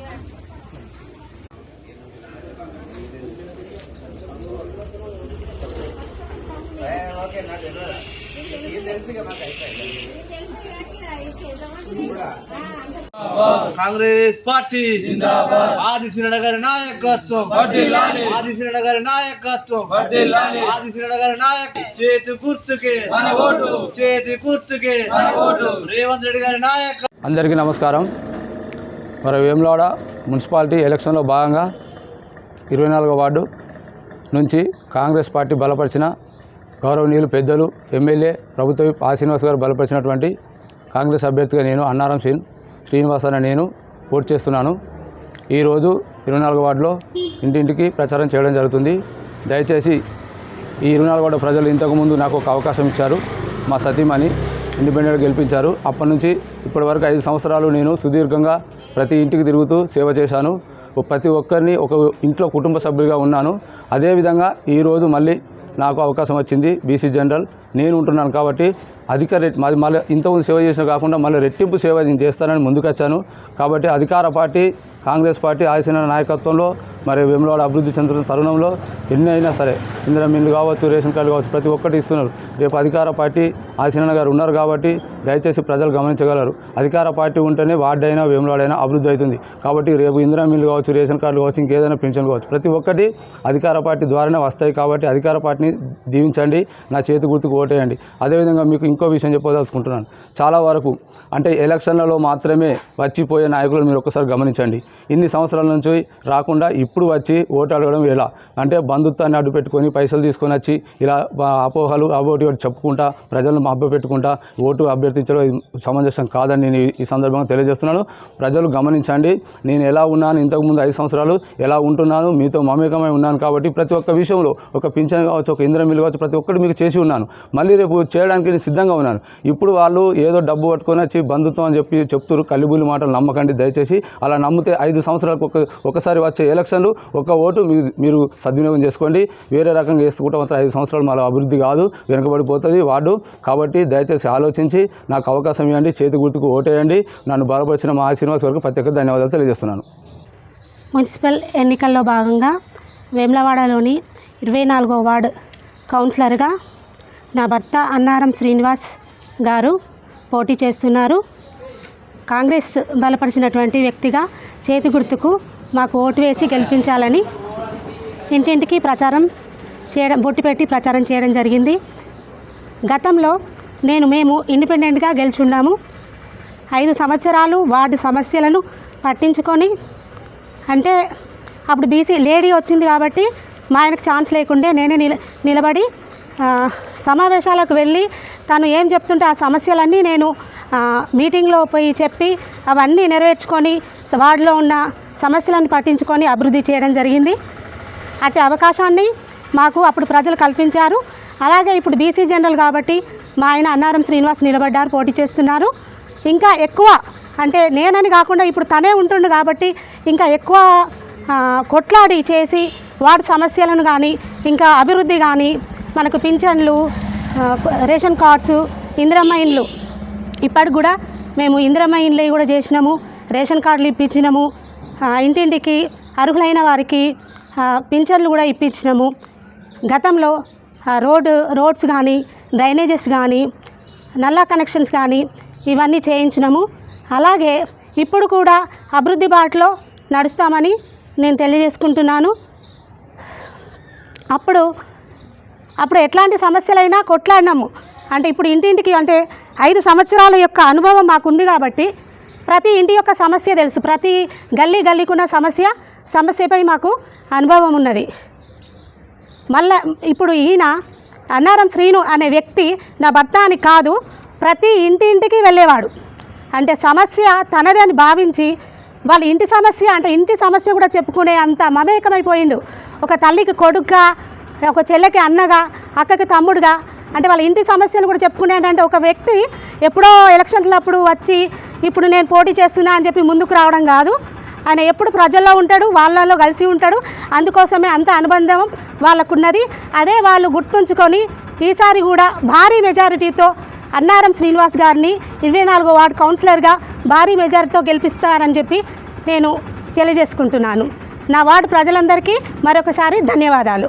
Gracias. Congress party ఆదిశీలన గారి నాయకత్వం. ఆదిశీలన గారి నాయకత్వం. ఆదిశీలన గారి నాయక చేతి గుర్తుకే. చేతి గుర్తుకే. రేవంత్ రెడ్డి గారి నాయక అందరికీ నమస్కారం. మరి వేములవాడ మున్సిపాలిటీ ఎలక్షన్లో భాగంగా ఇరవై నాలుగో వార్డు నుంచి కాంగ్రెస్ పార్టీ బలపరిచిన గౌరవనీయులు పెద్దలు ఎమ్మెల్యే ప్రభుత్వ ఆ శ్రీనివాస్ గారు బలపరిచినటువంటి కాంగ్రెస్ అభ్యర్థిగా నేను అన్నారం శ్రీ శ్రీనివాస్ అనే నేను పోటీ చేస్తున్నాను. ఈరోజు ఇరవై నాలుగు వార్డులో ఇంటింటికి ప్రచారం చేయడం జరుగుతుంది. దయచేసి ఈ ఇరవై నాలుగు వార్డు ప్రజలు ఇంతకుముందు నాకు ఒక అవకాశం ఇచ్చారు. మా సతీమణి ఇండిపెండెంట్ గెలిపించారు. అప్పటి నుంచి ఇప్పటి వరకు ఐదు సంవత్సరాలు నేను సుదీర్ఘంగా ప్రతి ఇంటికి తిరుగుతూ సేవ చేశాను. ప్రతి ఒక్కరిని ఒక ఇంట్లో కుటుంబ సభ్యుడిగా ఉన్నాను. అదేవిధంగా ఈరోజు మళ్ళీ నాకు అవకాశం వచ్చింది బీసీ జనరల్. నేను ఉంటున్నాను కాబట్టి అధిక రెట్ మాది మళ్ళీ ఇంతకుముందు సేవ చేసిన కాకుండా మళ్ళీ రెట్టింపు సేవ నేను చేస్తానని ముందుకొచ్చాను. కాబట్టి అధికార పార్టీ కాంగ్రెస్ పార్టీ ఆశన నాయకత్వంలో మరి వేములవాడ అభివృద్ధి చెందుతున్న తరుణంలో ఎన్ని అయినా సరే ఇందిరా మిల్లు కావచ్చు రేషన్ కార్డు కావచ్చు ప్రతి ఒక్కటి ఇస్తున్నారు. రేపు అధికార పార్టీ ఆశీనన్న గారు ఉన్నారు కాబట్టి దయచేసి ప్రజలు గమనించగలరు. అధికార పార్టీ ఉంటేనే వార్డు అయినా వేములవాడైనా అభివృద్ధి అవుతుంది. కాబట్టి రేపు ఇందిరా మిల్లు కావచ్చు రేషన్ కార్డు కావచ్చు ఇంకేదైనా పెన్షన్ కావచ్చు ప్రతి ఒక్కటి అధికార పార్టీ ద్వారానే వస్తాయి కాబట్టి అధికార పార్టీని దీవించండి నా చేతి గుర్తుకు ఓటేయండి. అదేవిధంగా మీకు ఇంకో విషయం చెప్పదలుచుకుంటున్నాను. చాలా వరకు అంటే ఎలక్షన్లలో మాత్రమే వచ్చిపోయే నాయకులను మీరు ఒక్కసారి గమనించండి. ఇన్ని సంవత్సరాల నుంచి రాకుండా ఇప్పుడు వచ్చి ఓటు అడగడం ఎలా అంటే బంధుత్వాన్ని అడ్డు పెట్టుకొని పైసలు తీసుకొని వచ్చి ఇలా అపోహలు అబోటి ఒకటి చెప్పుకుంటా ప్రజలను మభ్య పెట్టుకుంటా ఓటు అభ్యర్థించడం సమంజసం కాదని నేను ఈ- సందర్భంగా తెలియజేస్తున్నాను. ప్రజలు గమనించండి నేను ఎలా ఉన్నాను ఇంతకుముందు ఐదు సంవత్సరాలు ఎలా ఉంటున్నాను మీతో మమేకమై ఉన్నాను కాబట్టి ప్రతి ఒక్క విషయంలో ఒక పింఛన్ కావచ్చు ఒక ఇంద్రం మిల్లు కావచ్చు ప్రతి ఒక్కటి మీకు చేసి ఉన్నాను. మళ్ళీ రేపు చేయడానికి నేను సిద్ధంగా ఉన్నాను. ఇప్పుడు వాళ్ళు ఏదో డబ్బు పట్టుకొని వచ్చి బంధుత్వం అని చెప్పి చెప్తారు కల్లిబుల్లి మాటలు నమ్మకండి దయచేసి. అలా నమ్మితే ఐదు సంవత్సరాలకు ఒక ఒకసారి వచ్చే ఎలక్షన్ ఎలక్షన్లు ఒక ఓటు మీరు మీరు సద్వినియోగం చేసుకోండి. వేరే రకంగా చేసుకుంటే మాత్రం ఐదు సంవత్సరాలు మళ్ళీ అభివృద్ధి కాదు వెనుకబడిపోతుంది వార్డు. కాబట్టి దయచేసి ఆలోచించి నాకు అవకాశం ఇవ్వండి చేతి గుర్తుకు ఓటేయండి. నన్ను బలపరిచిన మా శ్రీనివాస్ వరకు ప్రత్యేక ధన్యవాదాలు తెలియజేస్తున్నాను. మున్సిపల్ ఎన్నికల్లో భాగంగా వేములవాడలోని ఇరవై నాలుగో వార్డ్ కౌన్సిలర్గా నా భర్త అన్నారం శ్రీనివాస్ గారు పోటీ చేస్తున్నారు. కాంగ్రెస్ బలపరిచినటువంటి వ్యక్తిగా చేతి గుర్తుకు మాకు ఓటు వేసి గెలిపించాలని ఇంటింటికి ప్రచారం చేయడం బొట్టు పెట్టి ప్రచారం చేయడం జరిగింది. గతంలో నేను మేము ఇండిపెండెంట్గా గెలుచున్నాము. ఐదు సంవత్సరాలు వార్డు సమస్యలను పట్టించుకొని అంటే అప్పుడు బీసీ లేడీ వచ్చింది కాబట్టి మా ఆయనకు ఛాన్స్ లేకుండే నేనే నిల నిలబడి సమావేశాలకు వెళ్ళి తను ఏం చెప్తుంటే ఆ సమస్యలన్నీ నేను మీటింగ్లో పోయి చెప్పి అవన్నీ నెరవేర్చుకొని వార్డులో ఉన్న సమస్యలను పట్టించుకొని అభివృద్ధి చేయడం జరిగింది. అట్టి అవకాశాన్ని మాకు అప్పుడు ప్రజలు కల్పించారు. అలాగే ఇప్పుడు బీసీ జనరల్ కాబట్టి మా ఆయన అన్నారం శ్రీనివాస్ నిలబడ్డారు పోటీ చేస్తున్నారు. ఇంకా ఎక్కువ అంటే నేనని కాకుండా ఇప్పుడు తనే ఉంటుండు కాబట్టి ఇంకా ఎక్కువ కొట్లాడి చేసి వార్డు సమస్యలను కానీ ఇంకా అభివృద్ధి కానీ మనకు పింఛన్లు రేషన్ కార్డ్స్ ఇందిరమ్మ ఇండ్లు. ఇప్పటికి కూడా మేము ఇందిరమ్మ ఇండ్లు కూడా చేసినాము. రేషన్ కార్డులు ఇప్పించినాము. ఇంటింటికి అర్హులైన వారికి పింఛన్లు కూడా ఇప్పించినాము. గతంలో రోడ్డు రోడ్స్ కానీ డ్రైనేజెస్ కానీ నల్లా కనెక్షన్స్ కానీ ఇవన్నీ చేయించినాము. అలాగే ఇప్పుడు కూడా అభివృద్ధి బాటలో నడుస్తామని నేను తెలియజేసుకుంటున్నాను. అప్పుడు అప్పుడు ఎట్లాంటి సమస్యలైనా కొట్లాడినాము. అంటే ఇప్పుడు ఇంటింటికి అంటే ఐదు సంవత్సరాల యొక్క అనుభవం మాకుంది కాబట్టి ప్రతి ఇంటి యొక్క సమస్య తెలుసు. ప్రతి గల్లీ గల్లీకున్న సమస్య సమస్యపై మాకు అనుభవం ఉన్నది. మళ్ళా ఇప్పుడు ఈయన అన్నారం శ్రీను అనే వ్యక్తి నా భర్త అని కాదు ప్రతి ఇంటి ఇంటికి వెళ్ళేవాడు. అంటే సమస్య తనదే అని భావించి వాళ్ళ ఇంటి సమస్య అంటే ఇంటి సమస్య కూడా చెప్పుకునే అంత మమేకమైపోయిండు. ఒక తల్లికి కొడుగ్గా ఒక చెల్లెకి అన్నగా అక్కకి తమ్ముడుగా అంటే వాళ్ళ ఇంటి సమస్యలు కూడా చెప్పుకునేటంటే ఒక వ్యక్తి ఎప్పుడో ఎలక్షన్లప్పుడు వచ్చి ఇప్పుడు నేను పోటీ చేస్తున్నా అని చెప్పి ముందుకు రావడం కాదు. ఆయన ఎప్పుడు ప్రజల్లో ఉంటాడు వాళ్ళలో కలిసి ఉంటాడు. అందుకోసమే అంత అనుబంధం వాళ్ళకున్నది. అదే వాళ్ళు గుర్తుంచుకొని ఈసారి కూడా భారీ మెజారిటీతో అన్నారం శ్రీనివాస్ గారిని ఇరవై నాలుగో వార్డు కౌన్సిలర్గా భారీ మెజారిటీతో గెలిపిస్తారని చెప్పి నేను తెలియజేసుకుంటున్నాను. నా వార్డు ప్రజలందరికీ మరొకసారి ధన్యవాదాలు.